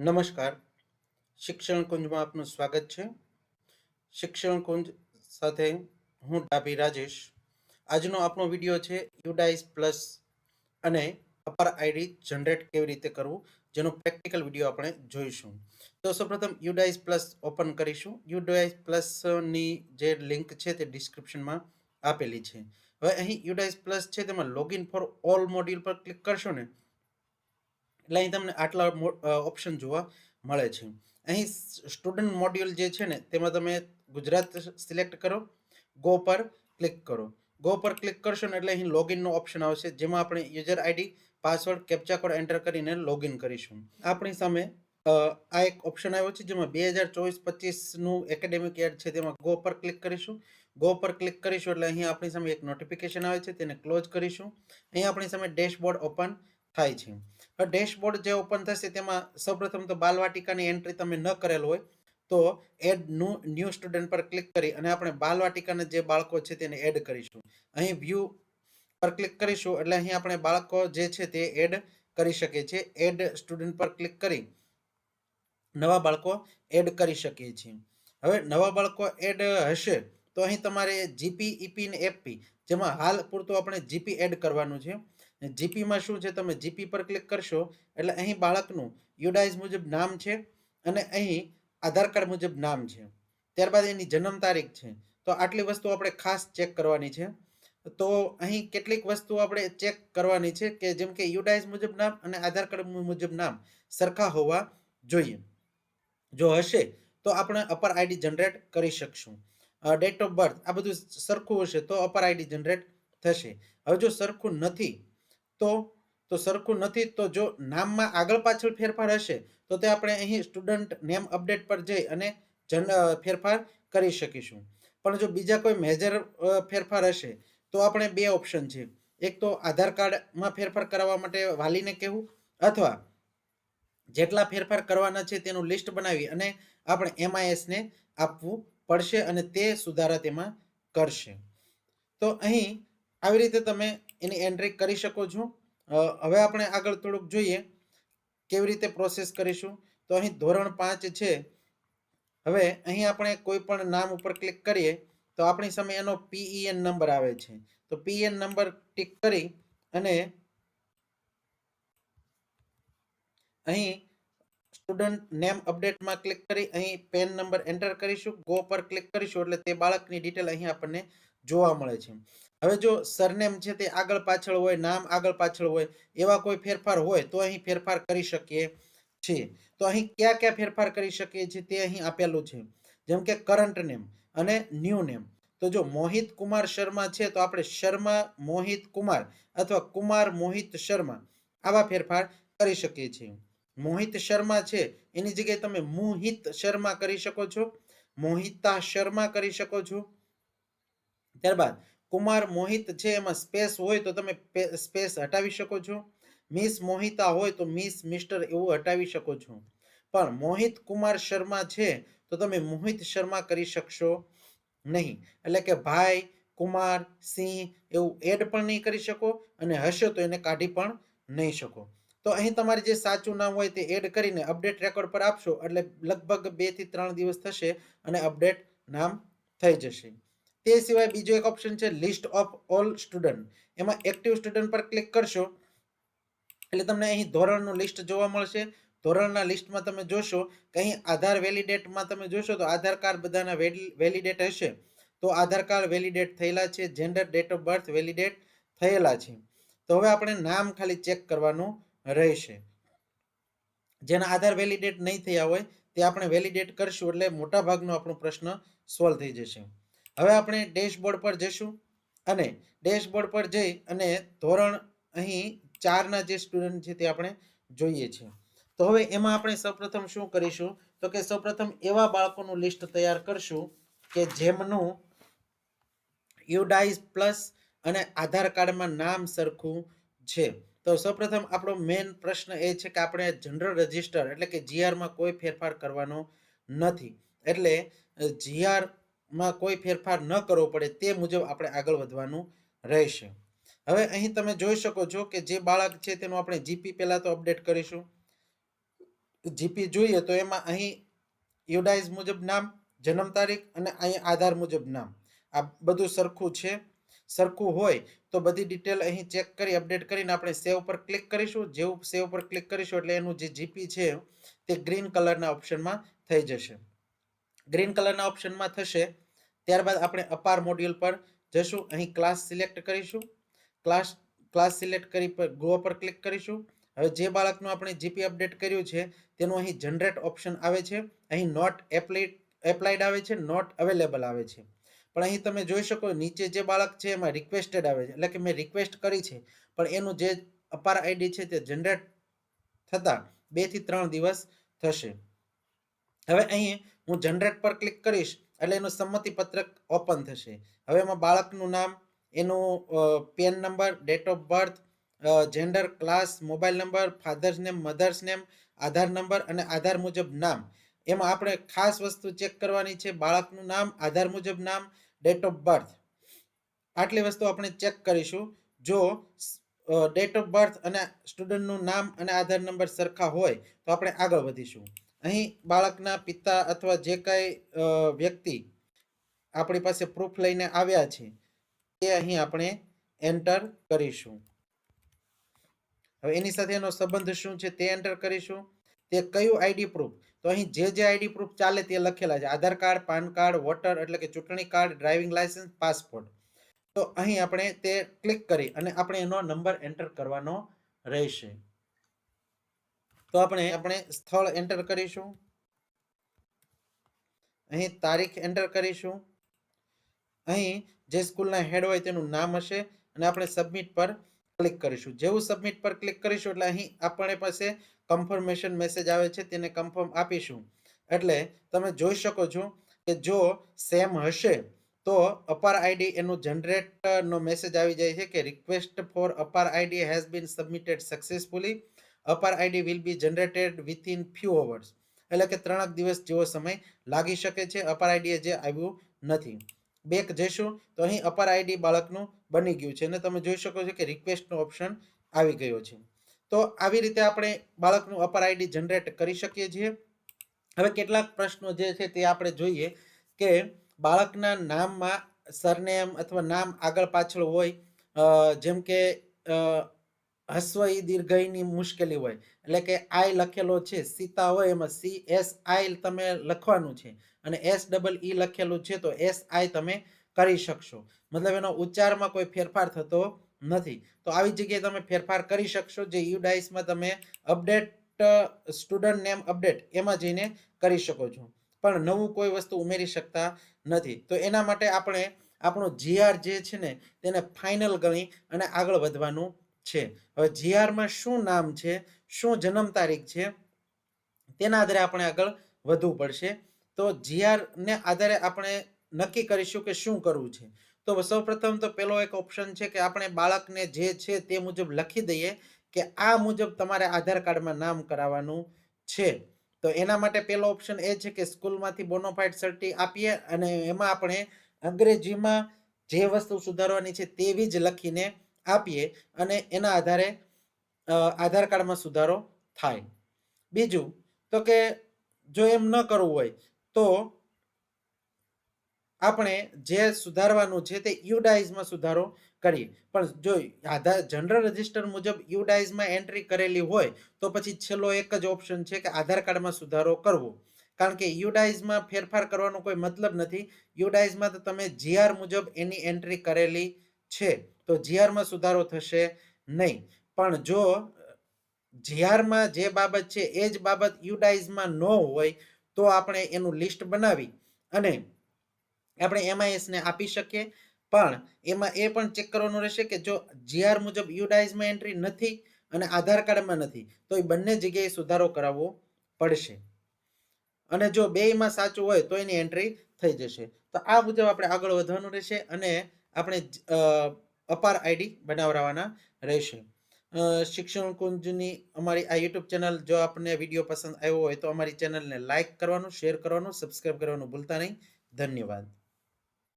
નમસ્કાર. શિક્ષણ કુંજમાં આપનું સ્વાગત છે. શિક્ષણ કુંજ સાથે હું ડાભી રાજેશ. આજનો આપણો વીડિયો છે યુડાઇસ પ્લસ અને અપર આઈડી જનરેટ કેવી રીતે કરવું જેનો પ્રેક્ટિકલ વીડિયો આપણે જોઈશું. તો સૌપ્રથમ યુડાઇસ પ્લસ ઓપન કરીશું. યુડાઇસ પ્લસની જે લિંક છે તે ડિસ્ક્રિપ્શનમાં આપેલી છે. હવે અહીં યુડાઇસ પ્લસ છે તેમાં લોગિન ફોર ઓલ મોડ્યુલ પર ક્લિક કરશો ને એટલે અહીં તમને આટલા ઓપ્શન જોવા મળે છે. અહીં સ્ટુડન્ટ મોડ્યુલ જે છે ને, તેમાં તમે ગુજરાત સિલેક્ટ કરો ગો પર ક્લિક કરો. ગો પર ક્લિક કરશો ને એટલે અહીં લોગિનનો ઓપ્શન આવશે, જેમાં આપણે user ID password captcha code enter કરીને લોગિન કરીશું. આપણી સામે આ એક ઓપ્શન આવ્યો છે, જેમાં બે હજાર ચોવીસ પચીસનું એકેડેમિક યર છે, તેમાં ગો પર ક્લિક કરીશું. ગો પર ક્લિક કરીશું એટલે અહીં આપણી સામે એક નોટિફિકેશન આવે છે, તેને ક્લોઝ કરીશું. અહીં આપણી સામે ડેશબોર્ડ ઓપન થાય છે. હવે ડેશબોર્ડ જે ઓપન થશે તેમાં સૌપ્રથમ તો બાલવાટિકાની એન્ટ્રી તમે ન કરેલ હોય, તો એડ ન્યૂ ન્યૂ સ્ટુડન્ટ પર ક્લિક કરી અને આપણે બાલવાટિકાના જે બાળકો છે તેને એડ કરીશું. અહીં વ્યૂ પર ક્લિક કરીશું એટલે અહીં આપણે બાળકો જે છે તે એડ કરી શકીએ છીએ એડ સ્ટુડન્ટ પર ક્લિક કરી નવા બાળકો એડ કરી શકીએ છીએ. હવે નવા બાળકો એડ હશે તો અહીં તમારે જીપી ઈપી ને એફપી જેમાં હાલ પૂરતું આપણે જીપી એડ કરવાનું છે. જીપીમાં શું છે? તમે જીપી પર ક્લિક કરશો, એટલે અહીં બાળકનું યુડાઇઝ મુજબ નામ છે અને અહીં આધાર કાર્ડ મુજબ નામ છે. ત્યારબાદ એની જન્મ તારીખ છે. તો આટલી વસ્તુ આપણે ખાસ ચેક કરવાની છે. તો અહીં કેટલીક વસ્તુ આપણે ચેક કરવાની છે કે જેમ કે યુડાઇઝ મુજબ નામ અને આધાર કાર્ડ મુજબ નામ સરખા હોવા જોઈએ. જો હશે, તો આપણે અપર આઈડી જનરેટ કરી શકશું. ડેટ ઓફ બર્થ આ બધું સરખું હશે તો અપર આઈડી જનરેટ થશે. હવે જો સરખું નથી તો તો સરખું નથી, તો જો નામમાં આગળ પાછળ ફેરફાર હશે, તો તે આપણે અહીં સ્ટુડન્ટ નેમ અપડેટ પર જઈ અને જન ફેરફાર કરી શકીશું. પણ જો બીજા કોઈ મેજર ફેરફાર હશે, તો આપણે બે ઓપ્શન છે. એક તો આધાર કાર્ડમાં ફેરફાર કરાવવા માટે વાલીને કહેવું, અથવા જેટલા ફેરફાર કરવાના છે તેનું લિસ્ટ બનાવી અને આપણે એમઆઈએસને આપવું પડશે અને તે સુધારા તેમાં કરશે. તો અહીં આવી રીતે તમે એની એન્ટ્રી કરી શકો છો. હવે આપણે આગળ થોડુંક જોઈએ કેવી રીતે પ્રોસેસ કરીશું. તો અહીં ધોરણ પાંચ છે. હવે અહીં આપણે કોઈ પણ નામ ઉપર ક્લિક કરીએ તો આપણી સામે એનો પીઈએન નંબર આવે છે. તો પીએન નંબર ટીક કરી અને અહીં સ્ટુડન્ટ નેમ અપડેટમાં ક્લિક કરી અહીં પેન નંબર એન્ટર કરીશું. ગો પર ક્લિક કરીશું એટલે તે બાળકની ડિટેલ અહીં આપણને જોવા મળે છે. હવે જો સરનેમ છે તે આગળ પાછળ હોય, નામ આગળ પાછળ હોય, એવા કોઈ ફેરફાર હોય, તો અહીં ફેરફાર કરી શકીએ છીએ. તો અહીં કયા કયા ફેરફાર કરી શકીએ છીએ તે અહીં આપેલું છે. જેમ કે કરંટ નેમ અને ન્યૂ નેમ. તો જો મોહિત કુમાર શર્મા છે, તો આપણે શર્મા, મોહિત કુમાર અથવા કુમાર, મોહિત શર્મા આવા ફેરફાર કરી શકીએ છીએ. મોહિત શર્મા છે, એની જગ્યાએ તમે મોહિત શર્મા કરી શકો છો. મોહિતા શર્મા કરી શકો છો. ત્યારબાદ, કુમાર મોહિત છે એમાં સ્પેસ હોય તો તમે સ્પેસ હટાવી શકો છો. મિસ મોહિતા હોય તો મિસ મિસ્ટર એવું હટાવી શકો છો. પણ મોહિત કુમાર શર્મા છે તો તમે મોહિત શર્મા કરી શકશો નહીં. એટલે કે ભાઈ, કુમાર, સિંહ એવું એડ પણ નહીં કરી શકો અને હશે તો એને કાઢી પણ નહીં શકો. તો અહીં તમારે જે સાચું નામ હોય તે એડ કરીને અપડેટ રેકોર્ડ પર આપશો એટલે લગભગ બેથી ત્રણ દિવસ થશે અને અપડેટ નામ થઈ જશે. તે સિવાય બીજો એક ઓપ્શન છે લિસ્ટ ઓફ ઓલ સ્ટુડન્ટ એમાં એક્ટિવ સ્ટુડન્ટ પર ક્લિક કરશો, એટલે તમને અહીં ધોરણનું લિસ્ટ જોવા મળશે. ધોરણના લિસ્ટમાં તમે જોશો કે અહીં આધાર વેલિડેટમાં તમે જોશો તો આધાર કાર્ડ બધાના વેલિડેટ હશે. તો આધાર કાર્ડ વેલિડેટ થયેલા છે gender date of birth validate થયેલા છે. તો હવે આપણે નામ ખાલી ચેક કરવાનું રહેશે. જેના આધાર વેલિડેટ નહીં થયા હોય તે આપણે વેલિડેટ કરશું એટલે મોટા ભાગનો આપણો પ્રશ્ન સોલ્વ થઈ જશે. હવે આપણે ડેશબોર્ડ પર જઈશું અને ડેશબોર્ડ પર જઈ અને ધોરણ અહીં ચારના જે સ્ટુડન્ટ છે તે આપણે જોઈએ છીએ તો હવે એમાં આપણે સૌપ્રથમ શું કરીશું? તો કે સૌપ્રથમ એવા બાળકોનું લિસ્ટ તૈયાર કરશું કે જેમનું યુડાઇઝ પ્લસ અને આધાર કાર્ડમાં નામ સરખું છે. તો સૌપ્રથમ આપણો મેઇન પ્રશ્ન એ છે કે આપણે જનરલ રજિસ્ટર એટલે કે જીઆરમાં કોઈ ફેરફાર કરવાનો નથી. એટલે જીઆરમાં કોઈ ફેરફાર ન કરવો પડે તે મુજબ આપણે આગળ વધવાનું રહેશે. હવે અહીં તમે જોઈ શકો છો કે જે બાળક છે તેનું આપણે જીપી પહેલાં તો અપડેટ કરીશું. જીપી જોઈએ તો એમાં અહીં યુડાઇઝ મુજબ નામ, જન્મ તારીખ અને અહીં આધાર મુજબ નામ. આ બધું સરખું છે. સરખું હોય તો બધી ડિટેલ અહીં ચેક કરી અપડેટ કરીને આપણે સેવ પર ક્લિક કરીશું. જેવું સેવ પર ક્લિક કરીશું એટલે એનું જે જીપી છે તે ગ્રીન કલરના ઓપ્શનમાં થઈ જશે. ગ્રીન કલરના ઓપ્શનમાં થશે. ત્યારબાદ આપણે અપાર મોડ્યુલ પર જશું અહીં ક્લાસ સિલેક્ટ કરીશું. ક્લાસ ક્લાસ સિલેક્ટ કરી ગો પર ક્લિક કરીશું. હવે જે બાળકનું આપણે જીપી અપડેટ કર્યું છે, તેનું અહીં જનરેટ ઓપ્શન આવે છે. અહીં નોટ એપ્લાઇડ એપ્લાઇડ આવે છે નોટ અવેલેબલ આવે છે. પણ અહીં તમે જોઈ શકો, નીચે જે બાળક છે, એમાં રિક્વેસ્ટેડ આવે છે. એટલે કે મેં રિક્વેસ્ટ કરી છે. પણ એનું જે અપાર આઈડી છે, તે જનરેટ થતાં બેથી ત્રણ દિવસ થશે. હવે અહીં હું જનરેટ પર ક્લિક કરીશ એટલે એનું સંમતિ પત્રક ઓપન થશે. હવે એમાં બાળકનું નામ, એનું PEN number date of birth gender class mobile number father's name mother's name Aadhaar number અને આધાર મુજબ નામ. એમાં આપણે ખાસ વસ્તુ ચેક કરવાની છે, બાળકનું નામ, આધાર મુજબ નામ ડેટ ઓફ બર્થ આટલી વસ્તુ આપણે ચેક કરીશું. જો ડેટ ઓફ બર્થ અને સ્ટુડન્ટનું નામ અને આધાર નંબર સરખા હોય, તો આપણે આગળ વધીશું. અહીં બાળકના પિતા અથવા જે કાંઈ વ્યક્તિ આપણી પાસે પ્રૂફ લઈને આવ્યા છે તે અહીં આપણે એન્ટર કરીશું. હવે એની સાથે એનો સંબંધ શું છે તે એન્ટર કરીશું. તે કયું આઈડી પ્રૂફ તો અહીં જે જે આઈડી પ્રૂફ ચાલે તે લખેલા છે. Aadhaar card, PAN card, voter એટલે કે ચૂંટણી કાર્ડ, ડ્રાઇવિંગ લાયસન્સ પાસપોર્ટ. તો અહીં આપણે તે ક્લિક કરી અને આપણે એનો નંબર એન્ટર કરવાનો રહેશે. તો આપણે આપણે સ્થળ એન્ટર કરીશું. અહીં તારીખ એન્ટર કરીશું. અહીં જે સ્કૂલના હેડ હોય તેનું નામ હશે અને આપણે સબમિટ પર ક્લિક કરીશું. જેવું સબમિટ પર ક્લિક કરીશું એટલે અહીં આપણે પાસે કન્ફર્મેશન મેસેજ આવે છે, તેને કન્ફર્મ આપીશું. એટલે તમે જોઈ શકો છો કે જો સેમ હશે, તો અપાર આઈડી એનું જનરેટનો મેસેજ આવી જાય છે કે request for APAAR ID has been submitted successfully APAAR ID will be generated within few hours એટલે કે ત્રણક દિવસ જેવો સમય લાગી શકે છે. અપાર આઈડી જે આવ્યું નથી. બેક જઈશું તો અહીં અપાર આઈડી બાળકનું બની ગયું છે. અને તમે જોઈ શકો છો કે રિક્વેસ્ટનો ઓપ્શન આવી ગયો છે. તો આવી રીતે આપણે બાળકનું અપાર આઈડી જનરેટ કરી શકીએ છીએ. હવે કેટલાક પ્રશ્નો જે છે તે આપણે જોઈએ કે બાળકના નામમાં સરનેમ અથવા નામ આગળ પાછળ હોય જેમ કે હસ્વ ઈ દીર્ઘયની મુશ્કેલી હોય. એટલે કે આઈ લખેલો છે, સીતા હોય એમાં સી, એસ, આઈ તમે લખવાનું છે. અને એસ ડબલ ઈ લખેલું છે તો એસ, આઈ તમે કરી શકશો. મતલબ એનો ઉચ્ચારમાં કોઈ ફેરફાર થતો નથી. તો આવી જગ્યાએ તમે ફેરફાર કરી શકશો જે યુડાઇસમાં તમે અપડેટ સ્ટુડન્ટ નેમ અપડેટ એમાં જઈને કરી શકો છો. પણ નવું કોઈ વસ્તુ ઉમેરી શકતા નથી. તો એના માટે આપણે આપણો જીઆર જે છે ને, તેને ફાઇનલ ગણી અને આગળ વધવાનું છે. હવે જીઆરમાં શું નામ છે? શું જન્મ તારીખ છે? તેના આધારે આપણે આગળ વધવું પડશે. તો જીઆરને આધારે આપણે નક્કી કરીશું કે શું કરવું છે. તો સૌપ્રથમ તો પેલો એક ઓપ્શન છે કે આપણે બાળકને જે છે તે મુજબ લખી દઈએ કે આ મુજબ તમારે આધાર કાર્ડમાં નામ કરાવવાનું છે. તો એના માટે પહેલો ઓપ્શન એ છે કે સ્કૂલમાંથી બોનોફાઇડ સર્ટી આપીએ અને એમાં આપણે અંગ્રેજીમાં જે વસ્તુ સુધારવાની છે તેવી જ લખીને આપીએ અને એના આધારે આધાર કાર્ડમાં સુધારો થાય. બીજું, તો કે જો એમ ન કરવું હોય, તો આપણે જે સુધારવાનું છે તે યુડાઇઝમાં સુધારો કરીએ. પણ જો આધાર, જનરલ રજિસ્ટર મુજબ યુડાઇઝમાં એન્ટ્રી કરેલી હોય, તો પછી છેલ્લો એક જ ઓપ્શન છે કે આધાર કાર્ડમાં સુધારો કરવો. કારણ કે યુડાઇઝમાં ફેરફાર કરવાનો કોઈ મતલબ નથી. યુડાઇઝમાં તો તમે જીઆર મુજબ એની એન્ટ્રી કરેલી છે. તો જીઆરમાં સુધારો થશે નહીં. પણ જો જીઆરમાં જે બાબત છે, એ જ બાબત યુડાઇઝમાં ન હોય, તો આપણે એનું લિસ્ટ બનાવી અને આપણે એમઆઈએસને આપી શકીએ. પણ એમાં એ પણ ચેક કરવાનું રહેશે કે જો જીઆર મુજબ યુડાઇઝમાં એન્ટ્રી નથી અને આધાર કાર્ડમાં નથી, તો એ બંને જગ્યાએ સુધારો કરાવવો પડશે. અને જો બેયમાં સાચું હોય, તો એની એન્ટ્રી થઈ જશે. તો આ મુજબ આપણે આગળ વધવાનું રહેશે અને આપણે અપાર આઈડી બનાવવાના રહેશે. શિક્ષણ કુંજની અમારી આ યુટ્યુબ ચેનલ જો આપને વીડિયો પસંદ આવ્યો હોય તો અમારી ચેનલને લાઇક કરવાનું, શેર કરવાનું, સબસ્ક્રાઈબ કરવાનું ભૂલતા નહીં. ધન્યવાદ.